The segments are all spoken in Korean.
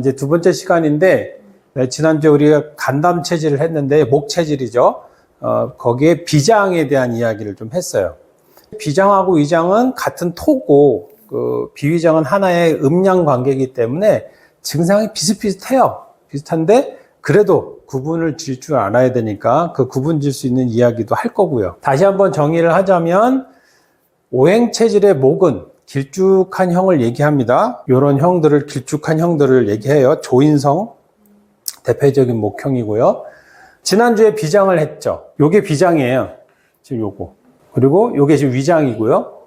이제 두 번째 시간인데 네, 지난주에 우리가 간담 체질을 했는데 목 체질이죠. 어, 거기에 비장에 대한 이야기를 좀 했어요. 비장하고 위장은 같은 토고 그 비위장은 하나의 음양 관계이기 때문에 증상이 비슷비슷해요. 비슷한데 그래도 구분을 질 줄 알아야 되니까 그 구분 질 수 있는 이야기도 할 거고요. 다시 한번 정의를 하자면 오행 체질의 목은 길쭉한 형을 얘기합니다. 이런 형들을 길쭉한 형들을 얘기해요. 조인성 대표적인 목형이고요. 지난주에 비장을 했죠. 요게 비장이에요. 지금 요거. 그리고 요게 지금 위장이고요.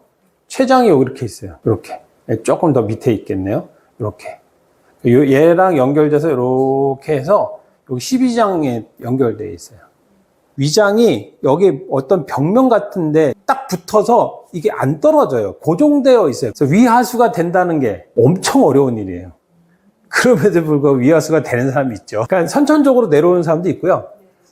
췌장이 여기 이렇게 있어요. 이렇게. 조금 더 밑에 있겠네요. 이렇게. 요- 얘랑 연결돼서 이렇게 해서 여기 12장에 연결되어 있어요. 위장이 여기 어떤 벽면 같은데 딱 붙어서 이게 안 떨어져요. 고정되어 있어요. 그래서 위하수가 된다는 게 엄청 어려운 일이에요. 그럼에도 불구하고 위하수가 되는 사람이 있죠. 그러니까 선천적으로 내려오는 사람도 있고요.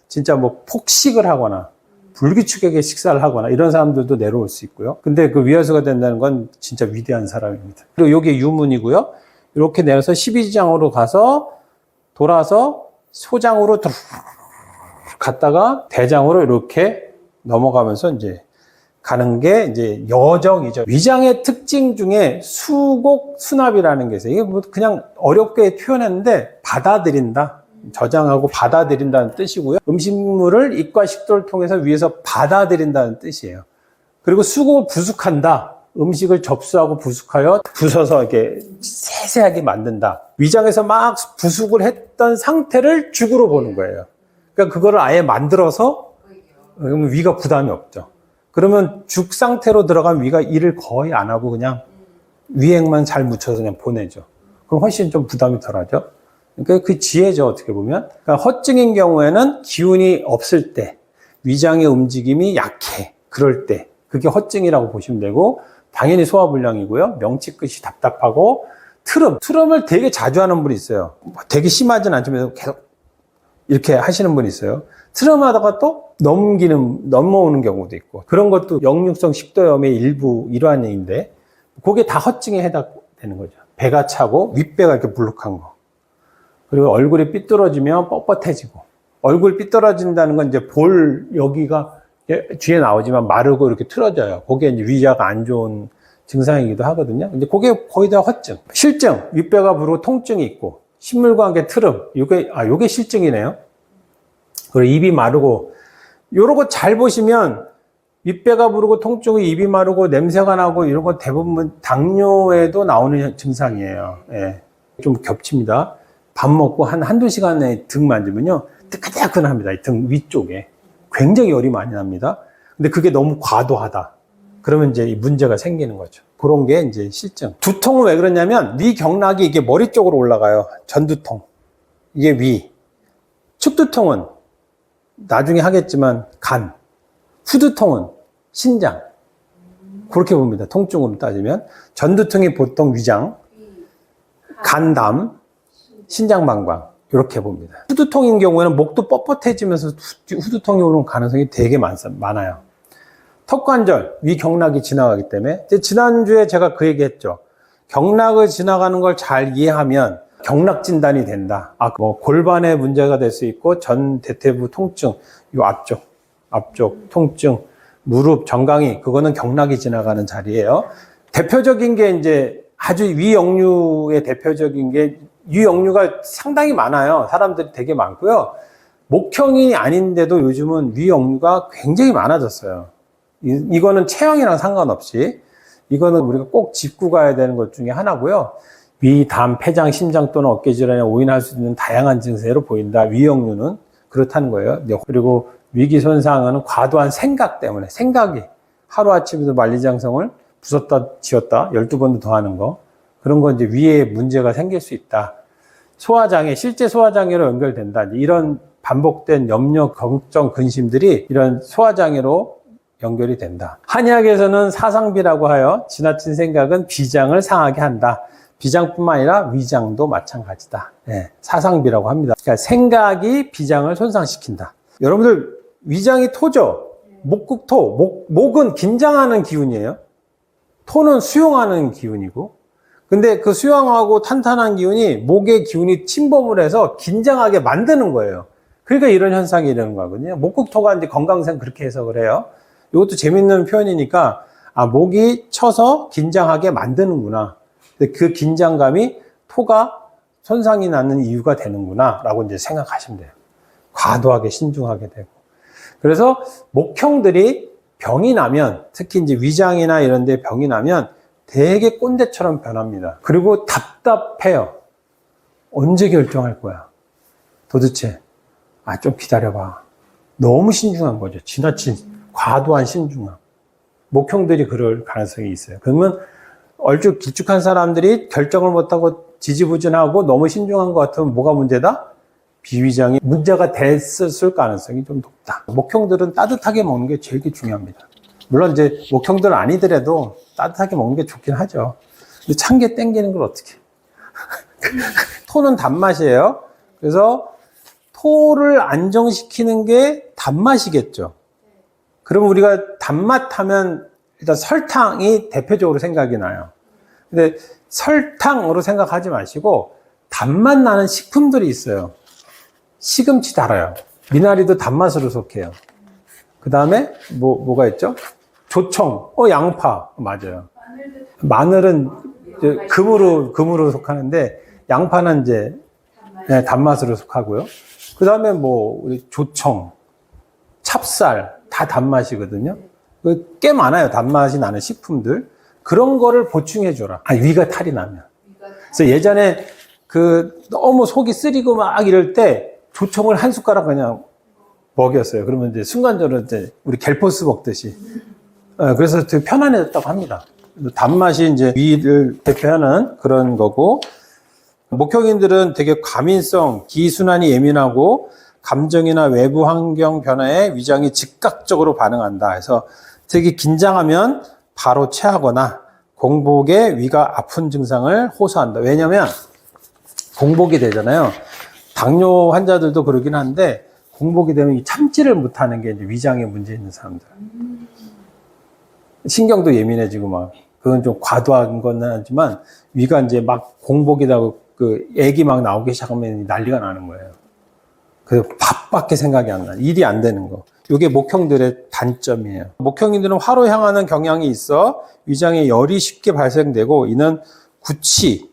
진짜 뭐 폭식을 하거나 불규칙하게 식사를 하거나 이런 사람들도 내려올 수 있고요. 근데 그 위하수가 된다는 건 진짜 위대한 사람입니다. 그리고 이게 유문이고요. 이렇게 내려서 12장으로 가서 돌아서 소장으로 쭉 갔다가 대장으로 이렇게 넘어가면서 이제 가는 게 이제 여정이죠. 위장의 특징 중에 수곡 수납이라는 게 있어요. 이게 뭐 그냥 어렵게 표현했는데 받아들인다. 저장하고 받아들인다는 뜻이고요. 음식물을 입과 식도를 통해서 위에서 받아들인다는 뜻이에요. 그리고 수고 부숙한다. 음식을 접수하고 부숙하여 부숴서 이렇게 세세하게 만든다. 위장에서 막 부숙을 했던 상태를 죽으로 보는 거예요. 그러니까 그거를 아예 만들어서 그러면 위가 부담이 없죠. 그러면 죽 상태로 들어간 위가 일을 거의 안 하고 그냥 위액만 잘 묻혀서 그냥 보내죠. 그럼 훨씬 좀 부담이 덜하죠. 그러니까 그 지혜죠, 어떻게 보면. 그러니까 허증인 경우에는 기운이 없을 때, 위장의 움직임이 약해. 그럴 때. 그게 허증이라고 보시면 되고, 당연히 소화불량이고요. 명치 끝이 답답하고, 트름. 트름을 되게 자주 하는 분이 있어요. 되게 심하진 않지만 계속 이렇게 하시는 분이 있어요. 트름하다가 또 넘기는, 넘어오는 경우도 있고. 그런 것도 역류성 식도염의 일부 일환인데, 그게 다 허증에 해당되는 거죠. 배가 차고, 윗배가 이렇게 불룩한 거. 그리고 얼굴이 삐뚤어지면 뻣뻣해지고 얼굴 삐뚤어진다는 건 이제 볼 여기가 뒤에 나오지만 마르고 이렇게 틀어져요. 그게 이제 위자가 안 좋은 증상이기도 하거든요. 근데 그게 거의 다 허증. 실증, 윗배가 부르고 통증이 있고 신물과 함께 트름. 요게 아 요게 실증이네요. 그리고 입이 마르고 요러고 잘 보시면 윗배가 부르고 통증이 입이 마르고 냄새가 나고 이런 건 대부분 당뇨에도 나오는 증상이에요. 예. 좀 겹칩니다. 밥 먹고 한 한두 시간에 등 만지면요. 뜨끈뜨끈합니다. 이등 위쪽에. 굉장히 열이 많이 납니다. 근데 그게 너무 과도하다. 그러면 이제 이 문제가 생기는 거죠. 그런 게 이제 실증. 두통은 왜 그러냐면 위 경락이 이게 머리 쪽으로 올라가요. 전두통. 이게 위. 축두통은 나중에 하겠지만 간. 후두통은 신장. 그렇게 봅니다. 통증으로 따지면. 전두통이 보통 위장, 간담, 신장방광 이렇게 봅니다. 후두통인 경우에는 목도 뻣뻣해지면서 후- 후두통이 오는 가능성이 되게 많, 많아요. 턱관절, 위 경락이 지나가기 때문에 지난주에 제가 그 얘기했죠. 경락을 지나가는 걸 잘 이해하면 경락 진단이 된다. 아, 뭐 골반에 문제가 될 수 있고 전 대퇴부 통증, 요 앞쪽, 앞쪽 통증, 무릎, 정강이 그거는 경락이 지나가는 자리예요. 대표적인 게 이제 아주 위역류의 대표적인 게 위역류가 상당히 많아요. 사람들이 되게 많고요. 목형이 아닌데도 요즘은 위역류가 굉장히 많아졌어요. 이, 이거는 체형이랑 상관없이 이거는 우리가 꼭 짚고 가야 되는 것 중에 하나고요. 위, 담, 폐장, 심장 또는 어깨 질환에 오인할 수 있는 다양한 증세로 보인다. 위역류는 그렇다는 거예요. 네, 그리고 위기 손상은 과도한 생각 때문에 생각이 하루아침에도 만리장성을 부쉈다 지었다 12번도 더 하는 거 그런 건 이제 위에 문제가 생길 수 있다. 소화장애, 실제 소화장애로 연결된다. 이런 반복된 염려, 걱정, 근심들이 이런 소화장애로 연결이 된다. 한의학에서는 사상비라고 하여 지나친 생각은 비장을 상하게 한다. 비장뿐만 아니라 위장도 마찬가지다. 예, 사상비라고 합니다. 그러니까 생각이 비장을 손상시킨다. 여러분들 위장이 토죠. 목국토, 목, 목은 긴장하는 기운이에요. 토는 수용하는 기운이고 근데 그 수양하고 탄탄한 기운이 목의 기운이 침범을 해서 긴장하게 만드는 거예요. 그러니까 이런 현상이 일어나는 거거든요. 목국토가 이제 건강상 그렇게 해석을 해요. 이것도 재밌는 표현이니까 아 목이 쳐서 긴장하게 만드는구나. 그 긴장감이 토가 손상이 나는 이유가 되는구나라고 이제 생각하시면 돼요. 과도하게 신중하게 되고. 그래서 목형들이 병이 나면 특히 이제 위장이나 이런 데 병이 나면 되게 꼰대처럼 변합니다. 그리고 답답해요. 언제 결정할 거야? 도대체. 아, 좀 기다려봐. 너무 신중한 거죠. 지나친, 과도한 신중함. 목형들이 그럴 가능성이 있어요. 그러면 얼추 길쭉한 사람들이 결정을 못하고 지지부진하고 너무 신중한 것 같으면 뭐가 문제다? 비위장이 문제가 됐을 가능성이 좀 높다. 목형들은 따뜻하게 먹는 게 제일 중요합니다. 물론 이제 목형들은 아니더라도 따뜻하게 먹는 게 좋긴 하죠. 근데 찬게 땡기는 걸 어떻게? 토는 단맛이에요. 그래서 토를 안정시키는 게 단맛이겠죠. 그럼 우리가 단맛 하면 일단 설탕이 대표적으로 생각이 나요. 근데 설탕으로 생각하지 마시고 단맛 나는 식품들이 있어요. 시금치 달아요. 미나리도 단맛으로 속해요. 그 다음에 뭐, 뭐가 있죠? 조청, 어, 양파. 맞아요. 마늘은 금으로, 금으로 속하는데 양파는 이제 네, 단맛으로 속하고요. 그 다음에 뭐, 우리 조청, 찹쌀, 다 단맛이거든요. 그꽤 많아요. 단맛이 나는 식품들. 그런 거를 보충해 줘라. 아, 위가 탈이 나면. 그래서 예전에 그 너무 속이 쓰리고 막 이럴 때 조청을 한 숟가락 그냥 먹였어요. 그러면 이제 순간적으로 이제 우리 갤포스 먹듯이. 어, 그래서 되게 편안해졌다고 합니다. 단맛이 이제 위를 대표하는 그런 거고, 목형인들은 되게 과민성, 기순환이 예민하고, 감정이나 외부 환경 변화에 위장이 즉각적으로 반응한다. 해서 되게 긴장하면 바로 체하거나 공복에 위가 아픈 증상을 호소한다. 왜냐면 공복이 되잖아요. 당뇨 환자들도 그러긴 한데 공복이 되면 이 참지를 못하는 게 이제 위장에 문제 있는 사람들. 신경도 예민해지고 막 그건 좀 과도한 건 하지만 위가 이제 막 공복이라고 그 애기 막 나오기 시작하면 난리가 나는 거예요. 그 밥밖에 생각이 안 나. 일이 안 되는 거. 이게 목형들의 단점이에요. 목형인들은 화로 향하는 경향이 있어 위장에 열이 쉽게 발생되고 이는 구취,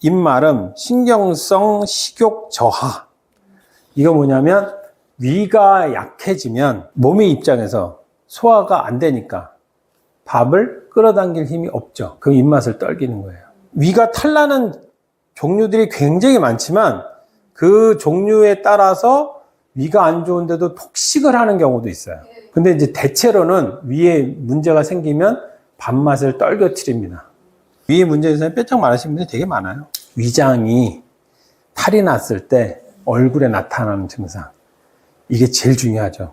입마름, 신경성 식욕 저하. 이거 뭐냐면 위가 약해지면 몸의 입장에서 소화가 안 되니까 밥을 끌어당길 힘이 없죠. 그 입맛을 떨기는 거예요. 위가 탈나는 종류들이 굉장히 많지만 그 종류에 따라서 위가 안 좋은데도 폭식을 하는 경우도 있어요. 근데 이제 대체로는 위에 문제가 생기면 밥맛을 떨겨뜨립니다. 위에 문제 있어서 뼈짝 많으신 분들이 되게 많아요. 위장이 탈이 났을 때 얼굴에 나타나는 증상. 이게 제일 중요하죠.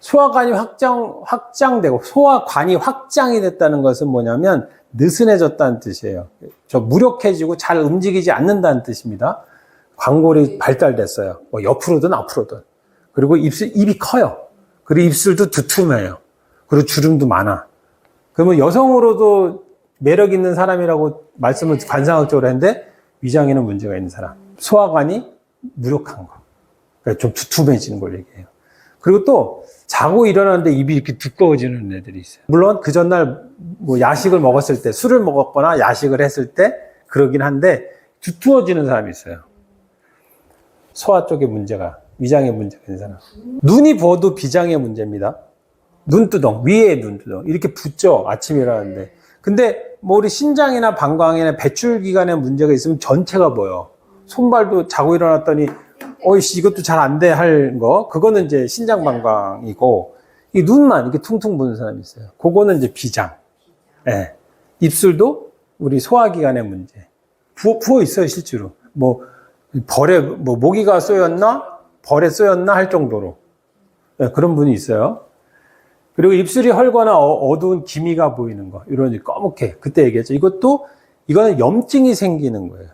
소화관이 확장, 확장되고 소화관이 확장이 됐다는 것은 뭐냐면 느슨해졌다는 뜻이에요. 저 무력해지고 잘 움직이지 않는다는 뜻입니다. 광골이 발달됐어요. 뭐 옆으로든 앞으로든. 그리고 입술, 입이 커요. 그리고 입술도 두툼해요. 그리고 주름도 많아. 그러면 여성으로도 매력 있는 사람이라고 말씀을 관상학적으로 했는데 위장에는 문제가 있는 사람. 소화관이 무력한 거. 그러니까 좀 두툼해지는 걸 얘기해요. 그리고 또 자고 일어났는데 입이 이렇게 두꺼워지는 애들이 있어요. 물론 그 전날 뭐 야식을 먹었을 때, 술을 먹었거나 야식을 했을 때 그러긴 한데 두꺼워지는 사람이 있어요. 소화 쪽에 문제가, 위장에 문제가 있는 사람. 눈이 부어도 비장의 문제입니다. 눈두덩, 위에 눈두덩. 이렇게 붓죠. 아침에 일어났는데. 근데 뭐 우리 신장이나 방광이나 배출기관에 문제가 있으면 전체가 보여. 손발도 자고 일어났더니 어이씨 이것도 잘 안 돼 할 거. 그거는 이제 신장 방광이고 이 눈만 이렇게 퉁퉁 부는 사람이 있어요. 그거는 이제 비장. 예. 입술도 우리 소화기관의 문제. 부어, 부어 있어요, 실제로. 뭐 벌에 뭐 모기가 쏘였나 벌에 쏘였나 할 정도로 예, 그런 분이 있어요. 그리고 입술이 헐거나 어, 두운 기미가 보이는 거 이런 이 검게 그때 얘기했죠. 이것도 이거는 염증이 생기는 거예요.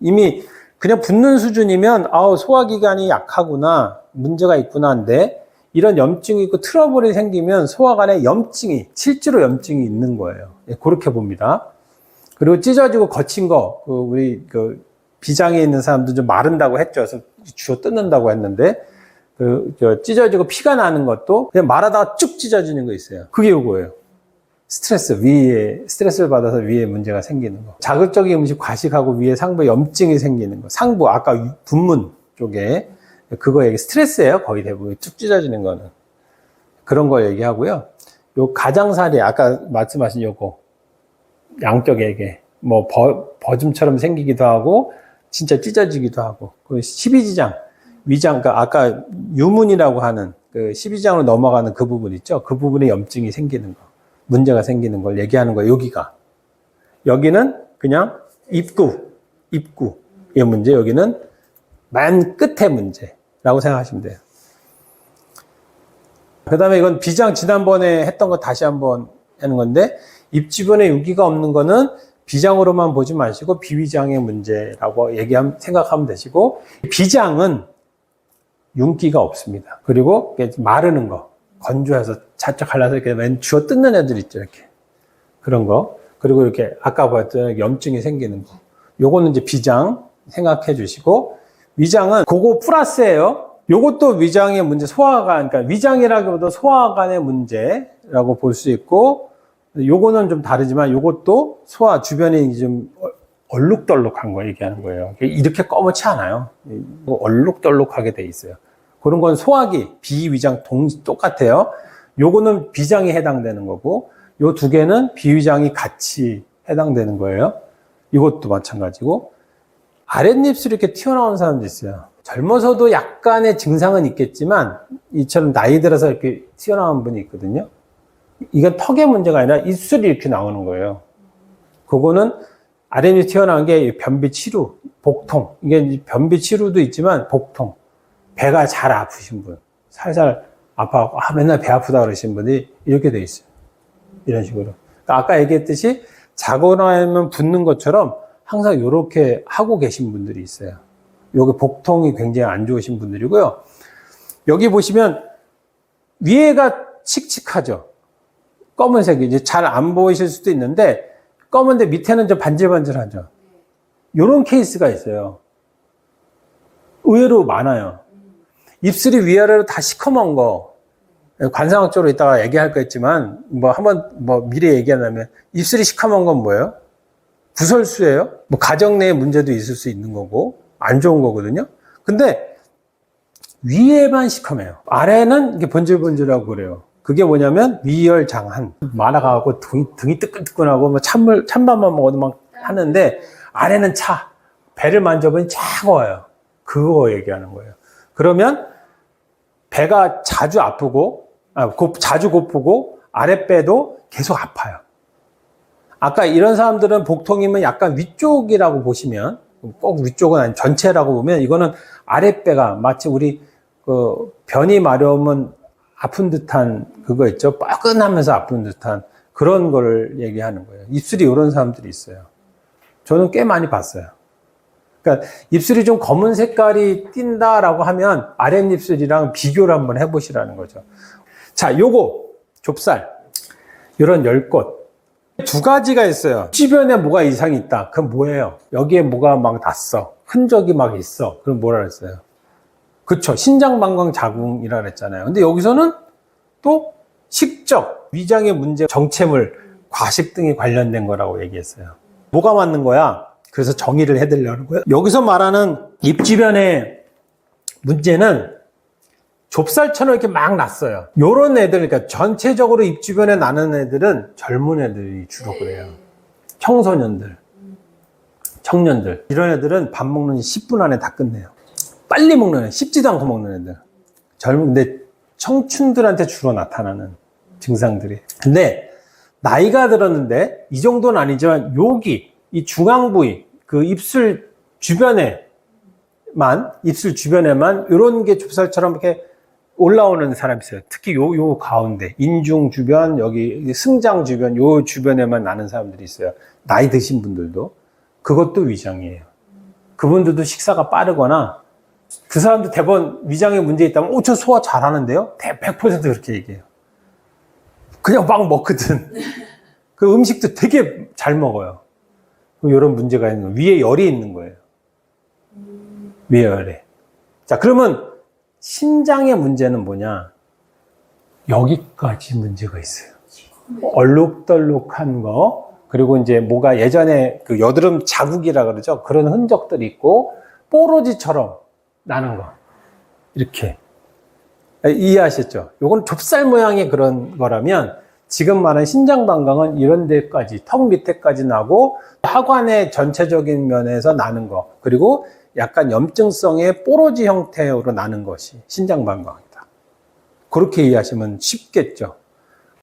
이미 그냥 붓는 수준이면 아우 소화기관이 약하구나 문제가 있구나인데 이런 염증이 있고 트러블이 생기면 소화관에 염증이 실제로 염증이 있는 거예요. 예, 그렇게 봅니다. 그리고 찢어지고 거친 거, 그 우리 그 비장에 있는 사람도 좀 마른다고 했죠. 그래서 주워 뜯는다고 했는데, 그, 저 찢어지고 피가 나는 것도 그냥 말하다가 쭉 찢어지는 거 있어요. 그게 요거예요. 스트레스, 위에, 스트레스를 받아서 위에 문제가 생기는 거. 자극적인 음식 과식하고 위에 상부에 염증이 생기는 거. 상부, 아까 유- 분문 쪽에. 그거 얘기, 스트레스예요. 거의 대부분. 쭉 찢어지는 거는. 그런 거 얘기하고요. 요 가장살이, 아까 말씀하신 요거. 양쪽 에게. 뭐, 버, 버즘처럼 생기기도 하고, 진짜 찢어지기도 하고. 그 12지장. 위장, 그러니까 아까 유문이라고 하는 그 12장으로 넘어가는 그 부분 있죠? 그 부분에 염증이 생기는 거. 문제가 생기는 걸 얘기하는 거예요, 여기가. 여기는 그냥 입구, 입구. 의 문제, 여기는 맨 끝의 문제라고 생각하시면 돼요. 그 다음에 이건 비장 지난번에 했던 거 다시 한번 하는 건데, 입 주변에 윤기가 없는 거는 비장으로만 보지 마시고 비위장의 문제라고 얘기하면, 생각하면 되시고, 비장은 윤기가 없습니다. 그리고 마르는 거, 건조해서 자쩍 갈라서 이렇게 맨 주워 뜯는 애들 있죠, 이렇게. 그런 거. 그리고 이렇게 아까 보였던 염증이 생기는 거. 요거는 이제 비장 생각해 주시고, 위장은 그거 플러스예요. 요것도 위장의 문제, 소화관, 그러니까 위장이라기보다 소화관의 문제라고 볼 수 있고, 요거는 좀 다르지만 요것도 소화 주변이 좀 얼룩덜룩한 거 얘기하는 거예요. 이렇게 검맣지 않아요. 뭐 얼룩덜룩하게 돼 있어요. 그런 건 소화기, 비위장 동 똑같아요. 요거는 비장에 해당되는 거고, 요 두 개는 비위장이 같이 해당되는 거예요. 이것도 마찬가지고, 아랫입술이 이렇게 튀어나오는 사람도 있어요. 젊어서도 약간의 증상은 있겠지만, 이처럼 나이 들어서 이렇게 튀어나온 분이 있거든요. 이건 턱의 문제가 아니라 입술이 이렇게 나오는 거예요. 그거는 아랫입 튀어나온 게 변비 치루, 복통. 이게 변비 치루도 있지만 복통. 배가 잘 아프신 분. 살살 아파하고, 아, 맨날 배 아프다 그러신 분이 이렇게 돼 있어요. 이런 식으로. 그러니까 아까 얘기했듯이 자고 나면 붓는 것처럼 항상 이렇게 하고 계신 분들이 있어요. 여기 복통이 굉장히 안 좋으신 분들이고요. 여기 보시면 위에가 칙칙하죠. 검은색이 이제 잘 안 보이실 수도 있는데 검은데 밑에는 좀 반질반질하죠. 이런 케이스가 있어요. 의외로 많아요. 입술이 위아래로 다 시커먼 거. 관상학적으로 이따가 얘기할 거 있지만, 뭐 한번 뭐 미래 얘기하려면, 입술이 시커먼 건 뭐예요? 구설수예요? 뭐 가정 내에 문제도 있을 수 있는 거고, 안 좋은 거거든요? 근데, 위에만 시커매요. 아래는 이게 번질번질하고 그래요. 그게 뭐냐면, 위열장한. 많아가고 등이, 등이 뜨끈뜨끈하고, 뭐 찬물, 찬밥만 먹어도 막 하는데, 아래는 차. 배를 만져보니 차가워요. 그거 얘기하는 거예요. 그러면 배가 자주 아프고, 아, 고, 자주 고프고, 아랫배도 계속 아파요. 아까 이런 사람들은 복통이면 약간 위쪽이라고 보시면, 꼭 위쪽은 아니 전체라고 보면, 이거는 아랫배가 마치 우리 그 변이 마려우면 아픈 듯한 그거 있죠? 뻐근하면서 아픈 듯한 그런 거를 얘기하는 거예요. 입술이 이런 사람들이 있어요. 저는 꽤 많이 봤어요. 그러니까 입술이 좀 검은 색깔이 띈다라고 하면 아랫입술이랑 비교를 한번 해보시라는 거죠. 자, 요거 좁쌀 이런 열 곳. 두 가지가 있어요. 주변에 뭐가 이상이 있다. 그럼 뭐예요? 여기에 뭐가 막 났어. 흔적이 막 있어. 그럼 뭐라 그랬어요? 그쵸. 신장방광 자궁이라 그랬잖아요. 근데 여기서는 또 식적, 위장의 문제, 정체물, 과식 등이 관련된 거라고 얘기했어요. 뭐가 맞는 거야? 그래서 정의를 해드리려는 거예요. 여기서 말하는 입 주변의 문제는 좁쌀처럼 이렇게 막 났어요. 요런 애들, 그러니까 전체적으로 입 주변에 나는 애들은 젊은 애들이 주로 그래요. 청소년들, 청년들. 이런 애들은 밥 먹는 10분 안에 다 끝내요. 빨리 먹는 애, 씹지도 않고 먹는 애들. 젊은, 근데 청춘들한테 주로 나타나는 증상들이. 근데 나이가 들었는데 이 정도는 아니지만 여기 이 중앙 부위 그 입술 주변에만 입술 주변에만 이런 게 좁쌀처럼 이렇게 올라오는 사람이 있어요. 특히 요 요 가운데 인중 주변 여기 승장 주변 요 주변에만 나는 사람들이 있어요. 나이 드신 분들도 그것도 위장이에요. 그분들도 식사가 빠르거나 그 사람도 대부분 위장에 문제 있다면 오저 소화 잘하는데요. 100% 그렇게 얘기해요. 그냥 막 먹거든. 그 음식도 되게 잘 먹어요. 이런 문제가 있는 거예요. 위에 열이 있는 거예요. 위에 열이. 자, 그러면 신장의 문제는 뭐냐? 여기까지 문제가 있어요. 얼룩덜룩한 거, 그리고 이제 뭐가 예전에 그 여드름 자국이라 그러죠. 그런 흔적들이 있고, 뽀로지처럼 나는 거. 이렇게. 이해하셨죠? 요건 좁쌀 모양의 그런 거라면, 지금 말하는 신장 방광은 이런 데까지, 턱 밑에까지 나고, 하관의 전체적인 면에서 나는 거, 그리고 약간 염증성의 뽀로지 형태로 나는 것이 신장 방광이다. 그렇게 이해하시면 쉽겠죠.